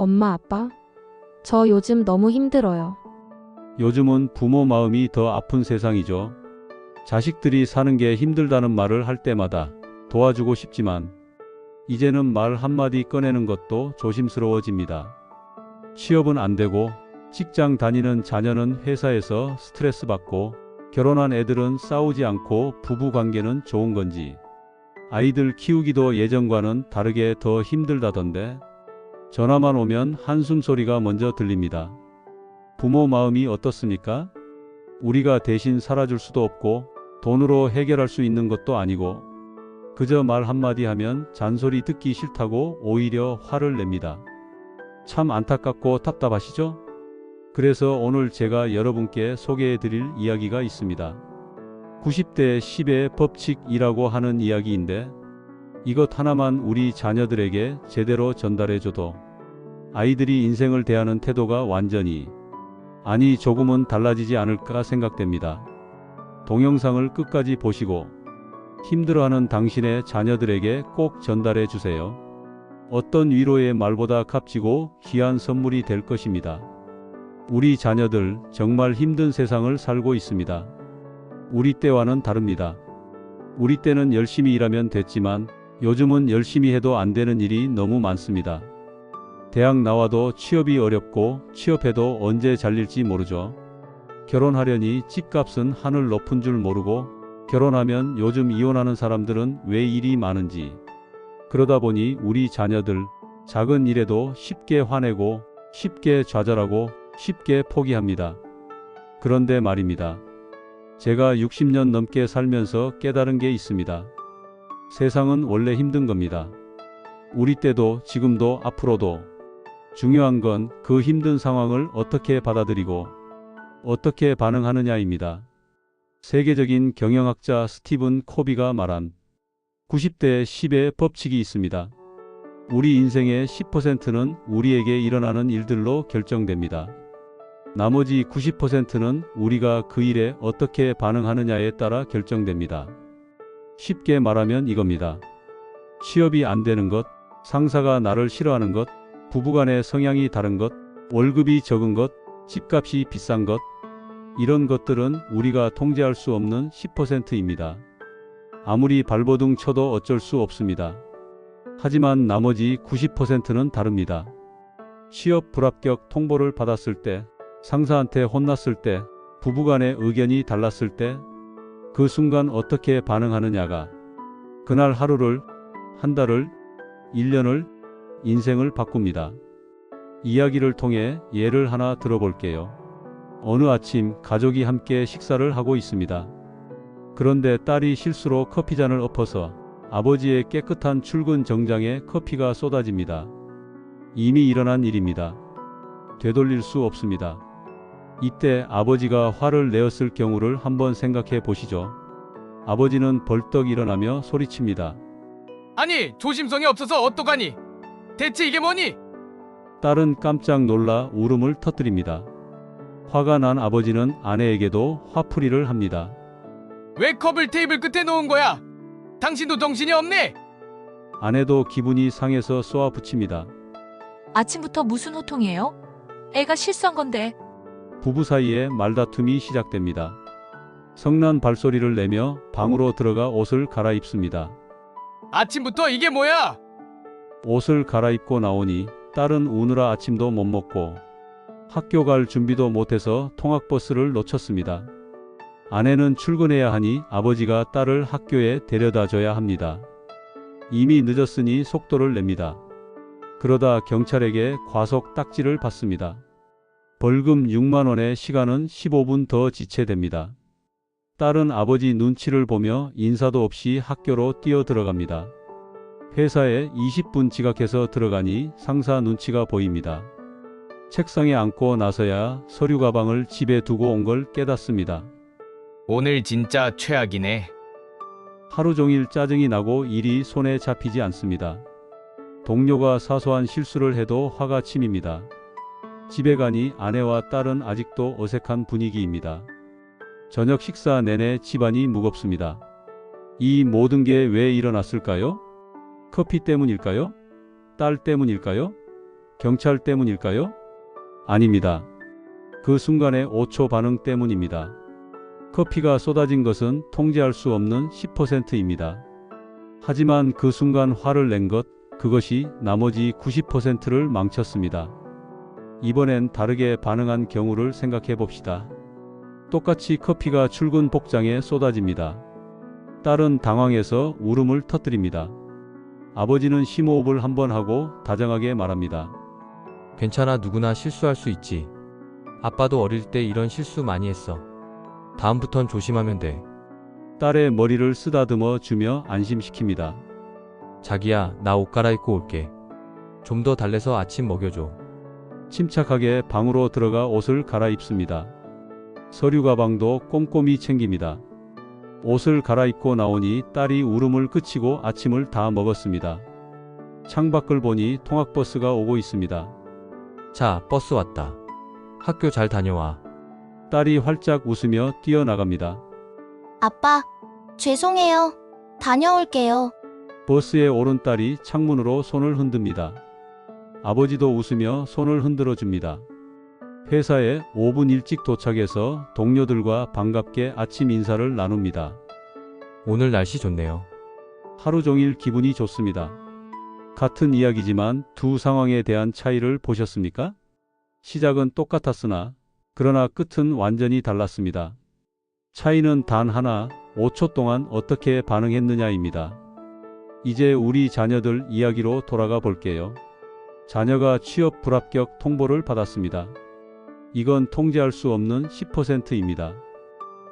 엄마, 아빠? 저 요즘 너무 힘들어요. 요즘은 부모 마음이 더 아픈 세상이죠. 자식들이 사는 게 힘들다는 말을 할 때마다 도와주고 싶지만 이제는 말 한마디 꺼내는 것도 조심스러워집니다. 취업은 안 되고 직장 다니는 자녀는 회사에서 스트레스 받고 결혼한 애들은 싸우지 않고 부부 관계는 좋은 건지 아이들 키우기도 예전과는 다르게 더 힘들다던데 전화만 오면 한숨 소리가 먼저 들립니다. 부모 마음이 어떻습니까? 우리가 대신 살아줄 수도 없고 돈으로 해결할 수 있는 것도 아니고 그저 말 한마디 하면 잔소리 듣기 싫다고 오히려 화를 냅니다. 참 안타깝고 답답하시죠? 그래서 오늘 제가 여러분께 소개해 드릴 이야기가 있습니다. 90대 10의 법칙이라고 하는 이야기인데 이것 하나만 우리 자녀들에게 제대로 전달해 줘도 아이들이 인생을 대하는 태도가 완전히 아니 조금은 달라지지 않을까 생각됩니다. 동영상을 끝까지 보시고 힘들어하는 당신의 자녀들에게 꼭 전달해 주세요. 어떤 위로의 말보다 값지고 귀한 선물이 될 것입니다. 우리 자녀들 정말 힘든 세상을 살고 있습니다. 우리 때와는 다릅니다. 우리 때는 열심히 일하면 됐지만 요즘은 열심히 해도 안 되는 일이 너무 많습니다. 대학 나와도 취업이 어렵고 취업해도 언제 잘릴지 모르죠. 결혼하려니 집값은 하늘 높은 줄 모르고 결혼하면 요즘 이혼하는 사람들은 왜 일이 많은지 그러다 보니 우리 자녀들 작은 일에도 쉽게 화내고 쉽게 좌절하고 쉽게 포기합니다. 그런데 말입니다. 제가 60년 넘게 살면서 깨달은 게 있습니다. 세상은 원래 힘든 겁니다. 우리 때도 지금도 앞으로도 중요한 건 그 힘든 상황을 어떻게 받아들이고 어떻게 반응하느냐입니다. 세계적인 경영학자 스티븐 코비가 말한 90대 10의 법칙이 있습니다. 우리 인생의 10%는 우리에게 일어나는 일들로 결정됩니다. 나머지 90%는 우리가 그 일에 어떻게 반응하느냐에 따라 결정됩니다. 쉽게 말하면 이겁니다. 취업이 안 되는 것, 상사가 나를 싫어하는 것, 부부간의 성향이 다른 것, 월급이 적은 것, 집값이 비싼 것, 이런 것들은 우리가 통제할 수 없는 10%입니다. 아무리 발버둥 쳐도 어쩔 수 없습니다. 하지만 나머지 90%는 다릅니다. 취업 불합격 통보를 받았을 때, 상사한테 혼났을 때, 부부간의 의견이 달랐을 때, 그 순간 어떻게 반응하느냐가 그날 하루를, 한 달을, 1년을, 인생을 바꿉니다. 이야기를 통해 예를 하나 들어볼게요. 어느 아침 가족이 함께 식사를 하고 있습니다. 그런데 딸이 실수로 커피잔을 엎어서 아버지의 깨끗한 출근 정장에 커피가 쏟아집니다. 이미 일어난 일입니다. 되돌릴 수 없습니다. 이때 아버지가 화를 내었을 경우를 한번 생각해 보시죠. 아버지는 벌떡 일어나며 소리칩니다. 아니 조심성이 없어서 어떡하니? 대체 이게 뭐니? 딸은 깜짝 놀라 울음을 터뜨립니다. 화가 난 아버지는 아내에게도 화풀이를 합니다. 왜 컵을 테이블 끝에 놓은 거야? 당신도 정신이 없네. 아내도 기분이 상해서 쏘아 붙입니다. 아침부터 무슨 호통이에요? 애가 실수한 건데 부부 사이에 말다툼이 시작됩니다. 성난 발소리를 내며 방으로 들어가 옷을 갈아입습니다. 아침부터 이게 뭐야? 옷을 갈아입고 나오니 딸은 우느라 아침도 못 먹고 학교 갈 준비도 못해서 통학버스를 놓쳤습니다. 아내는 출근해야 하니 아버지가 딸을 학교에 데려다 줘야 합니다. 이미 늦었으니 속도를 냅니다. 그러다 경찰에게 과속 딱지를 받습니다. 벌금 6만 원의 시간은 15분 더 지체됩니다. 딸은 아버지 눈치를 보며 인사도 없이 학교로 뛰어 들어갑니다. 회사에 20분 지각해서 들어가니 상사 눈치가 보입니다. 책상에 앉고 나서야 서류 가방을 집에 두고 온 걸 깨닫습니다. 오늘 진짜 최악이네. 하루 종일 짜증이 나고 일이 손에 잡히지 않습니다. 동료가 사소한 실수를 해도 화가 침입니다. 집에 가니 아내와 딸은 아직도 어색한 분위기입니다. 저녁 식사 내내 집안이 무겁습니다. 이 모든 게 왜 일어났을까요? 커피 때문일까요? 딸 때문일까요? 경찰 때문일까요? 아닙니다. 그 순간의 5초 반응 때문입니다. 커피가 쏟아진 것은 통제할 수 없는 10%입니다. 하지만 그 순간 화를 낸 것, 그것이 나머지 90%를 망쳤습니다. 이번엔 다르게 반응한 경우를 생각해 봅시다. 똑같이 커피가 출근 복장에 쏟아집니다. 딸은 당황해서 울음을 터뜨립니다. 아버지는 심호흡을 한번 하고 다정하게 말합니다. 괜찮아 누구나 실수할 수 있지. 아빠도 어릴 때 이런 실수 많이 했어. 다음부턴 조심하면 돼. 딸의 머리를 쓰다듬어 주며 안심시킵니다. 자기야, 나 옷 갈아입고 올게. 좀 더 달래서 아침 먹여줘. 침착하게 방으로 들어가 옷을 갈아입습니다. 서류 가방도 꼼꼼히 챙깁니다. 옷을 갈아입고 나오니 딸이 울음을 그치고 아침을 다 먹었습니다. 창밖을 보니 통학버스가 오고 있습니다. 자, 버스 왔다. 학교 잘 다녀와. 딸이 활짝 웃으며 뛰어나갑니다. 아빠, 죄송해요. 다녀올게요. 버스에 오른 딸이 창문으로 손을 흔듭니다. 아버지도 웃으며 손을 흔들어 줍니다. 회사에 5분 일찍 도착해서 동료들과 반갑게 아침 인사를 나눕니다. 오늘 날씨 좋네요. 하루 종일 기분이 좋습니다. 같은 이야기지만 두 상황에 대한 차이를 보셨습니까? 시작은 똑같았으나 그러나 끝은 완전히 달랐습니다. 차이는 단 하나, 5초 동안 어떻게 반응했느냐입니다. 이제 우리 자녀들 이야기로 돌아가 볼게요. 자녀가 취업 불합격 통보를 받았습니다. 이건 통제할 수 없는 10%입니다.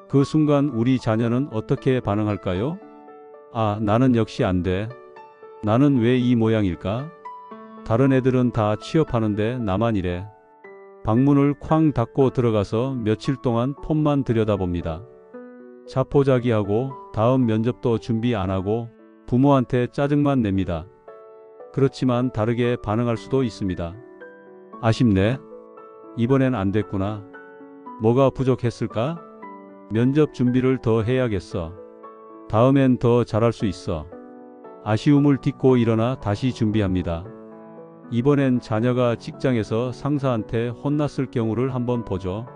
그 순간 우리 자녀는 어떻게 반응할까요? 아, 나는 역시 안 돼. 나는 왜 이 모양일까? 다른 애들은 다 취업하는데 나만 이래. 방문을 쾅 닫고 들어가서 며칠 동안 폰만 들여다봅니다. 자포자기하고 다음 면접도 준비 안 하고 부모한테 짜증만 냅니다. 그렇지만 다르게 반응할 수도 있습니다. 아쉽네. 이번엔 안 됐구나. 뭐가 부족했을까? 면접 준비를 더 해야겠어. 다음엔 더 잘할 수 있어. 아쉬움을 딛고 일어나 다시 준비합니다. 이번엔 자녀가 직장에서 상사한테 혼났을 경우를 한번 보죠.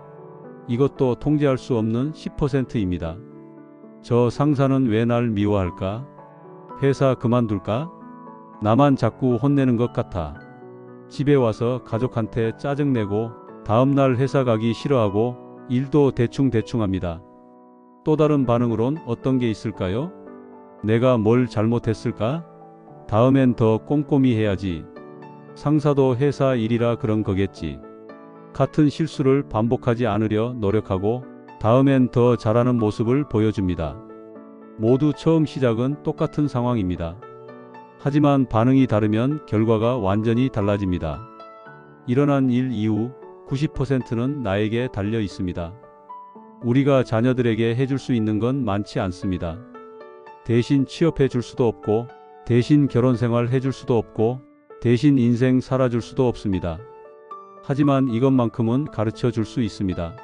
이것도 통제할 수 없는 10%입니다. 저 상사는 왜 날 미워할까? 회사 그만둘까? 나만 자꾸 혼내는 것 같아. 집에 와서 가족한테 짜증내고 다음날 회사 가기 싫어하고 일도 대충대충 합니다. 또 다른 반응으론 어떤 게 있을까요? 내가 뭘 잘못했을까? 다음엔 더 꼼꼼히 해야지. 상사도 회사 일이라 그런 거겠지. 같은 실수를 반복하지 않으려 노력하고 다음엔 더 잘하는 모습을 보여줍니다. 모두 처음 시작은 똑같은 상황입니다. 하지만 반응이 다르면 결과가 완전히 달라집니다. 일어난 일 이후 90%는 나에게 달려 있습니다. 우리가 자녀들에게 해줄 수 있는 건 많지 않습니다. 대신 취업해 줄 수도 없고, 대신 결혼 생활 해줄 수도 없고, 대신 인생 살아줄 수도 없습니다. 하지만 이것만큼은 가르쳐 줄 수 있습니다.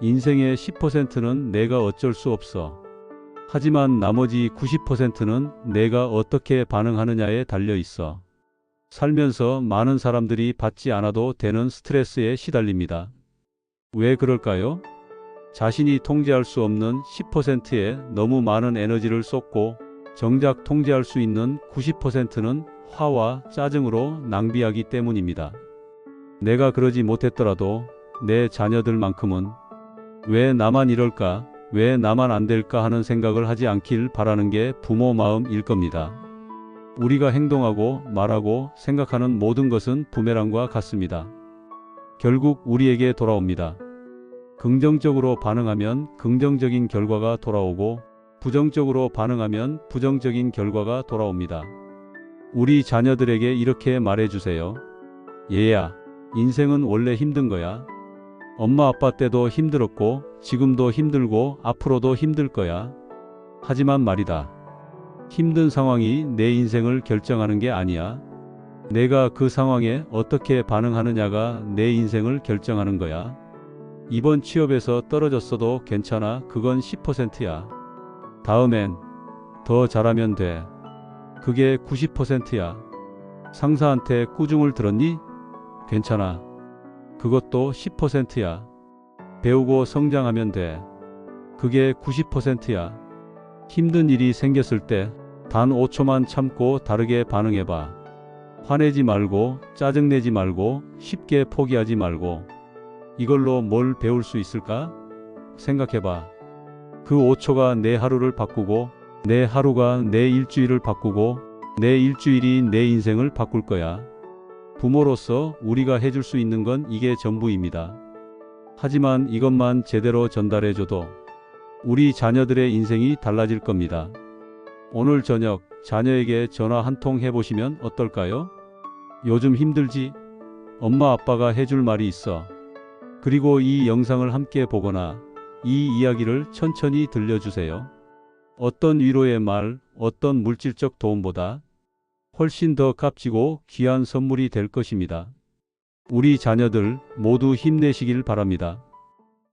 인생의 10%는 내가 어쩔 수 없어. 하지만 나머지 90%는 내가 어떻게 반응하느냐에 달려 있어. 살면서 많은 사람들이 받지 않아도 되는 스트레스에 시달립니다. 왜 그럴까요? 자신이 통제할 수 없는 10%에 너무 많은 에너지를 쏟고 정작 통제할 수 있는 90%는 화와 짜증으로 낭비하기 때문입니다. 내가 그러지 못했더라도 내 자녀들만큼은 왜 나만 이럴까, 왜 나만 안 될까 하는 생각을 하지 않길 바라는 게 부모 마음일 겁니다. 우리가 행동하고 말하고 생각하는 모든 것은 부메랑과 같습니다. 결국 우리에게 돌아옵니다. 긍정적으로 반응하면 긍정적인 결과가 돌아오고 부정적으로 반응하면 부정적인 결과가 돌아옵니다. 우리 자녀들에게 이렇게 말해주세요. 얘야, 인생은 원래 힘든 거야. 엄마 아빠 때도 힘들었고 지금도 힘들고 앞으로도 힘들 거야. 하지만 말이다. 힘든 상황이 내 인생을 결정하는 게 아니야. 내가 그 상황에 어떻게 반응하느냐가 내 인생을 결정하는 거야. 이번 취업에서 떨어졌어도 괜찮아. 그건 10%야. 다음엔 더 잘하면 돼. 그게 90%야. 상사한테 꾸중을 들었니? 괜찮아. 그것도 10%야. 배우고 성장하면 돼. 그게 90%야. 힘든 일이 생겼을 때 단 5초만 참고 다르게 반응해봐. 화내지 말고, 짜증내지 말고, 쉽게 포기하지 말고. 이걸로 뭘 배울 수 있을까? 생각해봐. 그 5초가 내 하루를 바꾸고, 내 하루가 내 일주일을 바꾸고, 내 일주일이 내 인생을 바꿀 거야. 부모로서 우리가 해줄 수 있는 건 이게 전부입니다. 하지만 이것만 제대로 전달해줘도 우리 자녀들의 인생이 달라질 겁니다. 오늘 저녁 자녀에게 전화 한 통 해보시면 어떨까요? 요즘 힘들지? 엄마 아빠가 해줄 말이 있어. 그리고 이 영상을 함께 보거나 이 이야기를 천천히 들려주세요. 어떤 위로의 말, 어떤 물질적 도움보다 훨씬 더 값지고 귀한 선물이 될 것입니다. 우리 자녀들 모두 힘내시길 바랍니다.